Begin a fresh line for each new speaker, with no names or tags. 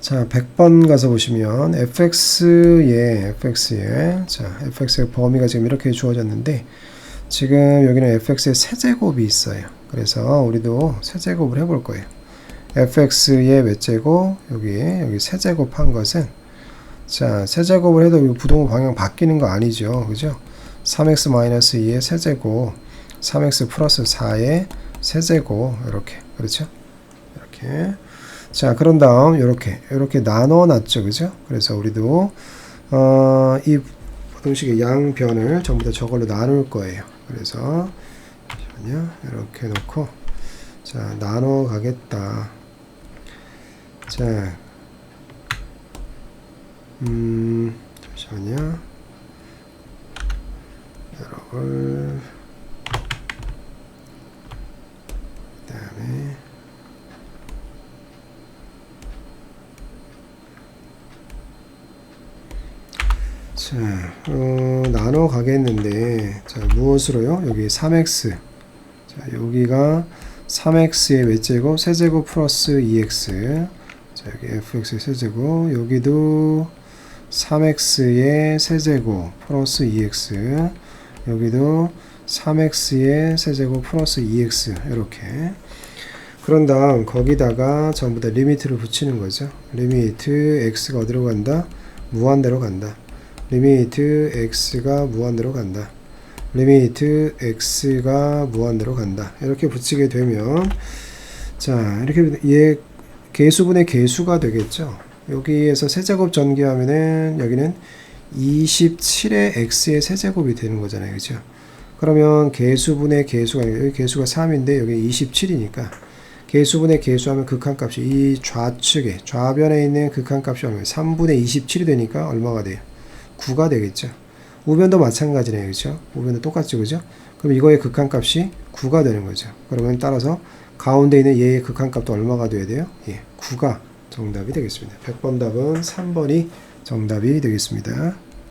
자, 100번 가서 보시면 fx의 fx의 자, fx의 범위가 지금 이렇게 주어졌는데 지금 여기는 fx의 세제곱이 있어요. 그래서 우리도 세제곱을 해볼 거예요. fx의 몇 제곱 여기에 여기 세제곱 한 것은 자, 세제곱을 해도 이 부동호 방향 바뀌는 거 아니죠. 그죠? 3x 마이너스 2의 세제곱 3x 플러스 4의 세제곱 이렇게 그렇죠? 이렇게 자 그런 다음 이렇게 이렇게 나눠 놨죠. 그죠? 그래서 우리도 어, 이 부등식의 양 변을 전부 다 저걸로 나눌 거예요. 그래서 잠시만요. 이렇게 놓고 자 나눠 가겠다. 자 음, 잠시만요. 여러분 그다음에 자, 어, 나눠 가겠는데, 자, 무엇으로요? 여기 3x. 자, 여기가 3x의 몇 제곱? 세제곱 플러스 2x. 자, 여기 fx의 세제곱. 여기도 3x의 세제곱 플러스 2x. 여기도 3x의 세제곱 플러스 2x. 이렇게. 그런 다음, 거기다가 전부 다 리미트를 붙이는 거죠. 리미트 x가 어디로 간다? 무한대로 간다. 리미트 x가 무한대로 간다. 리미트 x가 무한대로 간다. 이렇게 붙이게 되면 자 이렇게 얘 개수분의 개수가 되겠죠. 여기에서 세제곱 전개하면은 여기는 27의 x의 세제곱이 되는 거잖아요. 그죠? 그러면 개수분의 개수가 여기 개수가 3인데 여기 27이니까 개수분의 개수하면 극한값이 이 좌측에 좌변에 있는 극한값이 얼마예요? 3분의 27이 되니까 얼마가 돼요? 9가 되겠죠. 우변도 마찬가지네요. 그죠? 우변도 똑같죠. 그죠? 그럼 이거의 극한값이 9가 되는 거죠. 그러면 따라서 가운데 있는 얘의 극한값도 얼마가 돼야 돼요? 예, 9가 정답이 되겠습니다. 100번 답은 3번이 정답이 되겠습니다.